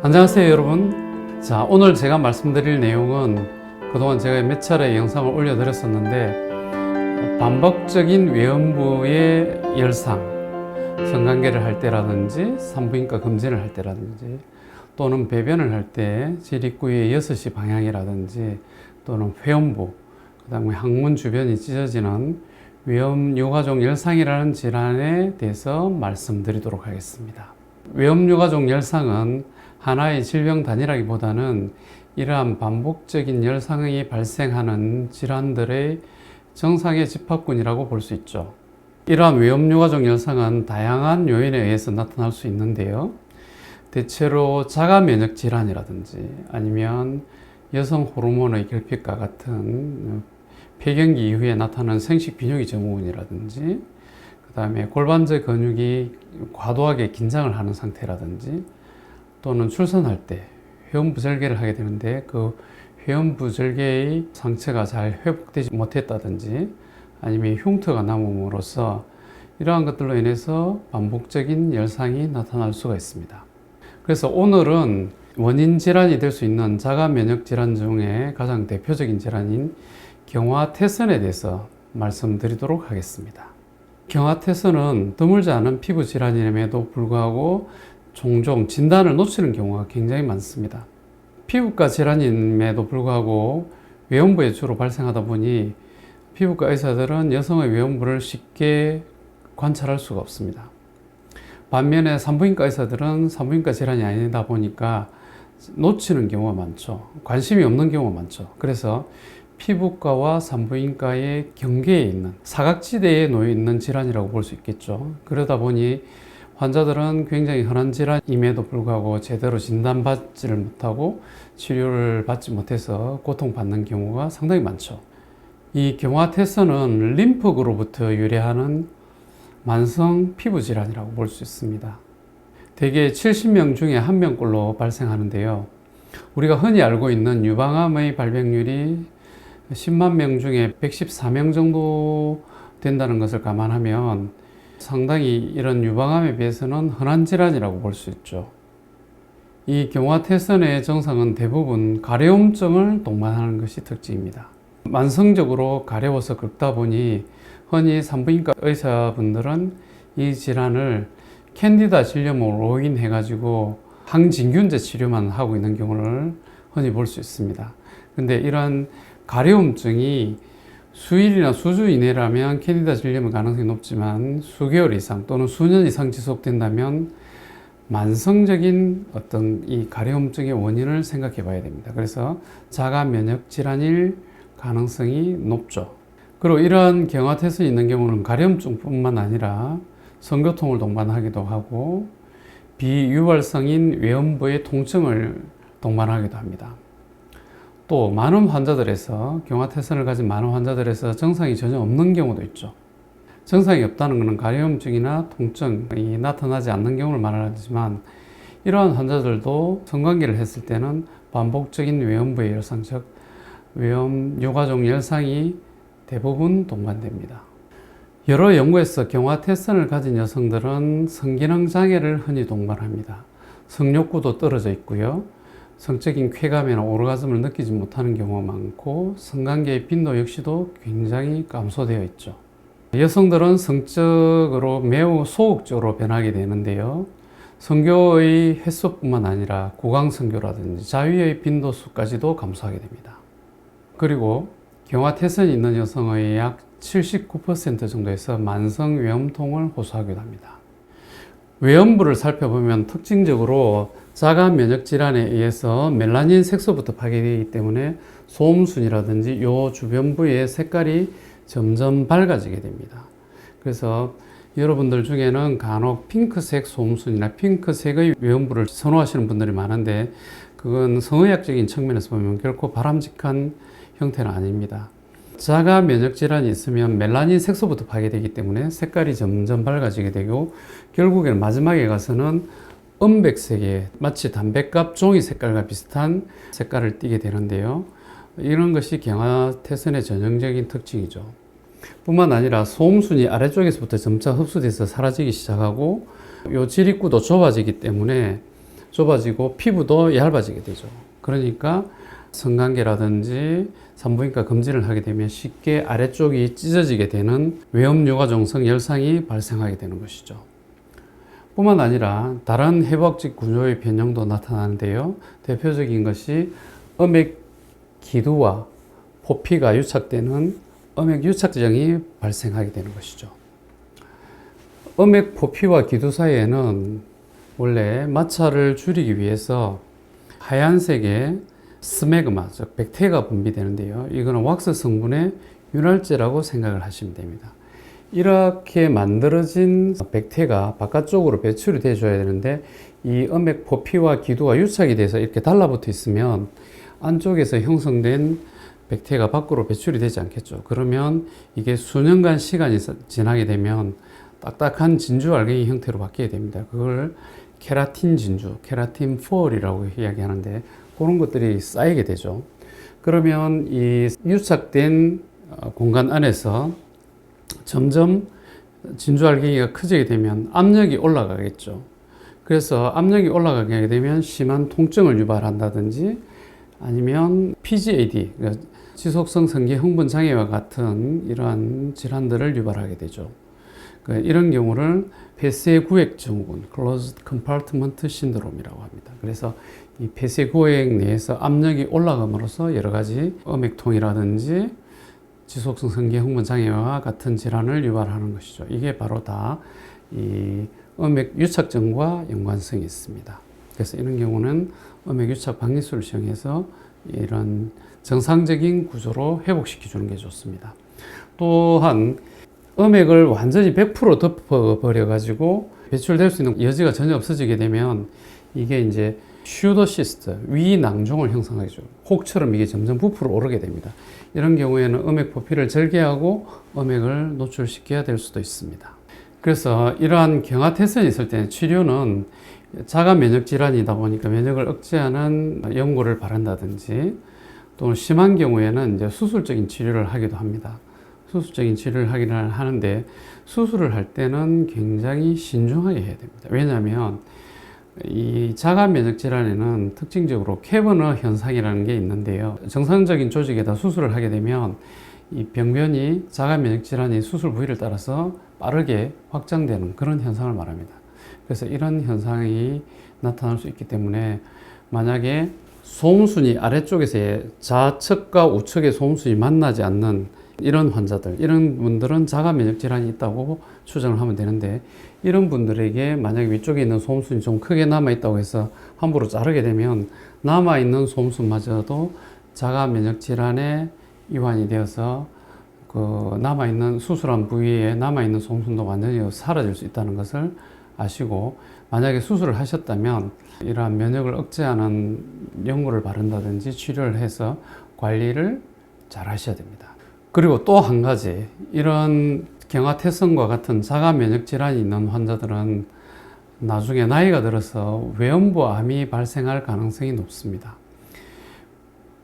안녕하세요 여러분 자 오늘 제가 말씀드릴 내용은 그동안 제가 몇 차례 영상을 올려드렸었는데 반복적인 외음부의 열상 성관계를 할 때라든지 산부인과 검진을 할 때라든지 또는 배변을 할 때 지립구의 6시 방향이라든지 또는 회음부 그 다음에 항문 주변이 찢어지는 외음 요가종 열상이라는 질환에 대해서 말씀드리도록 하겠습니다. 외음 요가종 열상은 하나의 질병 단위라기보다는 이러한 반복적인 열상이 발생하는 질환들의 정상의 집합군이라고 볼 수 있죠. 이러한 외음요가종 열상은 다양한 요인에 의해서 나타날 수 있는데요. 대체로 자가 면역 질환이라든지 아니면 여성 호르몬의 결핍과 같은 폐경기 이후에 나타나는 생식 비뇨기 증후군이라든지 그 다음에 골반제 근육이 과도하게 긴장을 하는 상태라든지 또는 출산할 때 회원부절개를 하게 되는데 그 회원부절개의 상처가 잘 회복되지 못했다든지 아니면 흉터가 남음으로써 이러한 것들로 인해서 반복적인 열상이 나타날 수가 있습니다. 그래서 오늘은 원인 질환이 될 수 있는 자가 면역 질환 중에 가장 대표적인 질환인 경화태선에 대해서 말씀드리도록 하겠습니다. 경화태선은 드물지 않은 피부 질환임에도 불구하고 종종 진단을 놓치는 경우가 굉장히 많습니다. 피부과 질환임에도 불구하고 외음부에 주로 발생하다 보니 피부과 의사들은 여성의 외음부를 쉽게 관찰할 수가 없습니다. 반면에 산부인과 의사들은 산부인과 질환이 아니다 보니까 놓치는 경우가 많죠. 관심이 없는 경우가 많죠. 그래서 피부과와 산부인과의 경계에 있는 사각지대에 놓여 있는 질환이라고 볼 수 있겠죠. 그러다 보니 환자들은 굉장히 흔한 질환임에도 불구하고 제대로 진단받지를 못하고 치료를 받지 못해서 고통받는 경우가 상당히 많죠. 이 경화태선은 림프그로부터 유래하는 만성 피부 질환이라고 볼 수 있습니다. 대개 70명 중에 1명꼴로 발생하는데요. 우리가 흔히 알고 있는 유방암의 발병률이 10만 명 중에 114명 정도 된다는 것을 감안하면 상당히 이런 유방암에 비해서는 흔한 질환이라고 볼 수 있죠. 이 경화태선의 증상은 대부분 가려움증을 동반하는 것이 특징입니다. 만성적으로 가려워서 긁다 보니 흔히 산부인과 의사분들은 이 질환을 캔디다 질염으로 오인해 가지고 항진균제 치료만 하고 있는 경우를 흔히 볼 수 있습니다. 근데 이런 가려움증이 수일이나 수주 이내라면 캔디다 질염의 가능성이 높지만 수개월 이상 또는 수년 이상 지속된다면 만성적인 어떤 이 가려움증의 원인을 생각해 봐야 됩니다. 그래서 자가 면역 질환일 가능성이 높죠. 그리고 이러한 경화태선이 있는 경우는 가려움증뿐만 아니라 성교통을 동반하기도 하고 비유발성인 외음부의 통증을 동반하기도 합니다. 또 많은 환자들에서 경화태선을 가진 많은 환자들에서 증상이 전혀 없는 경우도 있죠. 증상이 없다는 것은 가려움증이나 통증이 나타나지 않는 경우를 말하지만 이러한 환자들도 성관계를 했을 때는 반복적인 외음부의 열상, 즉 외음 요가종 열상이 대부분 동반됩니다. 여러 연구에서 경화태선을 가진 여성들은 성기능 장애를 흔히 동반합니다. 성욕구도 떨어져 있고요. 성적인 쾌감이나 오르가즘을 느끼지 못하는 경우가 많고 성관계의 빈도 역시도 굉장히 감소되어 있죠. 여성들은 성적으로 매우 소극적으로 변하게 되는데요. 성교의 횟수뿐만 아니라 구강 성교라든지 자위의 빈도수까지도 감소하게 됩니다. 그리고 경화태선이 있는 여성의 약 79% 정도에서 만성 외음통을 호소하기도 합니다. 외음부를 살펴보면 특징적으로 자가 면역 질환에 의해서 멜라닌 색소부터 파괴되기 때문에 소음순이라든지 요 주변부의 색깔이 점점 밝아지게 됩니다. 그래서 여러분들 중에는 간혹 핑크색 소음순이나 핑크색의 외음부를 선호하시는 분들이 많은데 그건 성의학적인 측면에서 보면 결코 바람직한 형태는 아닙니다. 자가 면역 질환이 있으면 멜라닌 색소부터 파괴되기 때문에 색깔이 점점 밝아지게 되고 결국에는 마지막에 가서는 은백색의 마치 담배갑 종이 색깔과 비슷한 색깔을 띠게 되는데요. 이런 것이 경화태선의 전형적인 특징이죠. 뿐만 아니라 소음순이 아래쪽에서부터 점차 흡수돼서 사라지기 시작하고 요 지립구도 좁아지기 때문에 좁아지고 피부도 얇아지게 되죠. 그러니까 성관계라든지 산부인과 검진을 하게 되면 쉽게 아래쪽이 찢어지게 되는 외음유가종성 열상이 발생하게 되는 것이죠. 뿐만 아니라 다른 해부학적 구조의 변형도 나타나는데요. 대표적인 것이 음액 기두와 포피가 유착되는 음액 유착증이 발생하게 되는 것이죠. 음액 포피와 기두 사이에는 원래 마찰을 줄이기 위해서 하얀색의 스메그마, 즉 백태가 분비되는데요. 이거는 왁스 성분의 윤활제라고 생각을 하시면 됩니다. 이렇게 만들어진 백태가 바깥쪽으로 배출이 돼줘야 되는데 이 음액 포피와 기두가 유착이 돼서 이렇게 달라붙어 있으면 안쪽에서 형성된 백태가 밖으로 배출이 되지 않겠죠. 그러면 이게 수년간 시간이 지나게 되면 딱딱한 진주 알갱이 형태로 바뀌게 됩니다. 그걸 케라틴 진주, 케라틴 폴이라고 이야기하는데 그런 것들이 쌓이게 되죠. 그러면 이 유착된 어, 공간 안에서 점점 진주 알갱이가 커지게 되면 압력이 올라가겠죠. 그래서 압력이 올라가게 되면 심한 통증을 유발한다든지 아니면 PGAD, 그러니까 지속성 성기 흥분 장애와 같은 이러한 질환들을 유발하게 되죠. 그 이런 경우를 폐쇄 구획 증후군, closed compartment syndrome이라고 합니다. 그래서 이 폐쇄 구획 내에서 압력이 올라감으로써 여러 가지 음액통이라든지 지속성 성기 흥분 장애와 같은 질환을 유발하는 것이죠. 이게 바로 다 이 음액 유착증과 연관성이 있습니다. 그래서 이런 경우는 음액 유착 방기술을 시행해서 이런 정상적인 구조로 회복시켜 주는 게 좋습니다. 또한 음액을 완전히 100% 덮어 버려 가지고 배출될 수 있는 여지가 전혀 없어지게 되면 이게 이제 슈더시스트, 위낭종을 형성하죠. 혹처럼 이게 점점 부풀어 오르게 됩니다. 이런 경우에는 음액 포피를 절개하고 음액을 노출시켜야 될 수도 있습니다. 그래서 이러한 경화태선이 있을 때는 치료는 자가 면역 질환이다 보니까 면역을 억제하는 연고를 바른다든지 또는 심한 경우에는 이제 수술적인 치료를 하기도 합니다. 수술적인 치료를 하기는 하는데 수술을 할 때는 굉장히 신중하게 해야 됩니다. 왜냐하면 이 자가 면역 질환에는 특징적으로 캐버너 현상이라는 게 있는데요. 정상적인 조직에다 수술을 하게 되면 이 병변이 자가 면역 질환이 수술 부위를 따라서 빠르게 확장되는 그런 현상을 말합니다. 그래서 이런 현상이 나타날 수 있기 때문에 만약에 소음순이 아래쪽에서의 좌측과 우측의 소음순이 만나지 않는 이런 환자들, 이런 분들은 자가 면역 질환이 있다고 추정을 하면 되는데 이런 분들에게 만약에 위쪽에 있는 소음순이 좀 크게 남아 있다고 해서 함부로 자르게 되면 남아 있는 소음순마저도 자가 면역 질환에 이완이 되어서 그 남아 있는 수술한 부위에 남아 있는 소음순도 완전히 사라질 수 있다는 것을 아시고 만약에 수술을 하셨다면 이러한 면역을 억제하는 연고를 바른다든지 치료를 해서 관리를 잘 하셔야 됩니다. 그리고 또 한 가지 이런 경화태성과 같은 자가 면역 질환이 있는 환자들은 나중에 나이가 들어서 외음부 암이 발생할 가능성이 높습니다.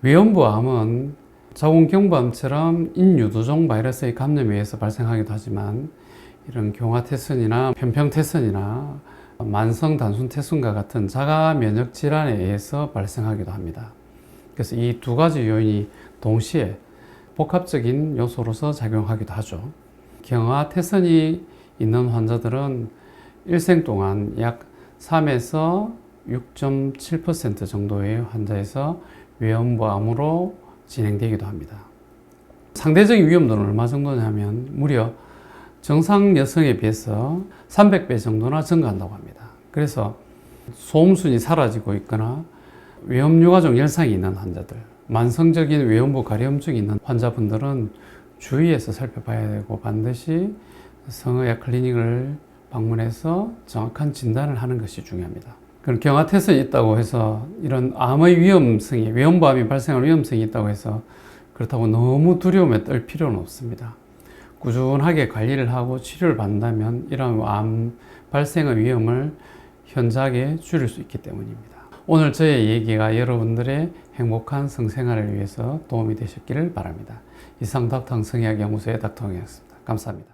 외음부 암은 자궁경부암처럼 인유두종 바이러스의 감염에 의해서 발생하기도 하지만 이런 경화태선이나 편평태선이나 만성 단순태순과 같은 자가 면역 질환에 의해서 발생하기도 합니다. 그래서 이 두 가지 요인이 동시에 복합적인 요소로서 작용하기도 하죠. 경화 태선이 있는 환자들은 일생 동안 약 3에서 6.7% 정도의 환자에서 외음부암으로 진행되기도 합니다. 상대적인 위험도는 얼마 정도냐면 무려 정상 여성에 비해서 300배 정도나 증가한다고 합니다. 그래서 소음순이 사라지고 있거나 외음유가종 열상이 있는 환자들, 만성적인 외음부 가려움증이 있는 환자분들은 주의해서 살펴봐야 되고 반드시 성의학 클리닉을 방문해서 정확한 진단을 하는 것이 중요합니다. 그럼 경화태선이 있다고 해서 이런 암의 위험성이, 외음부암이 발생할 위험성이 있다고 해서 그렇다고 너무 두려움에 떨 필요는 없습니다. 꾸준하게 관리를 하고 치료를 받는다면 이러한 암 발생의 위험을 현저하게 줄일 수 있기 때문입니다. 오늘 저의 얘기가 여러분들의 행복한 성생활을 위해서 도움이 되셨기를 바랍니다. 이상 닥터 성의학 연구소의 닥터 홍이었습니다. 감사합니다.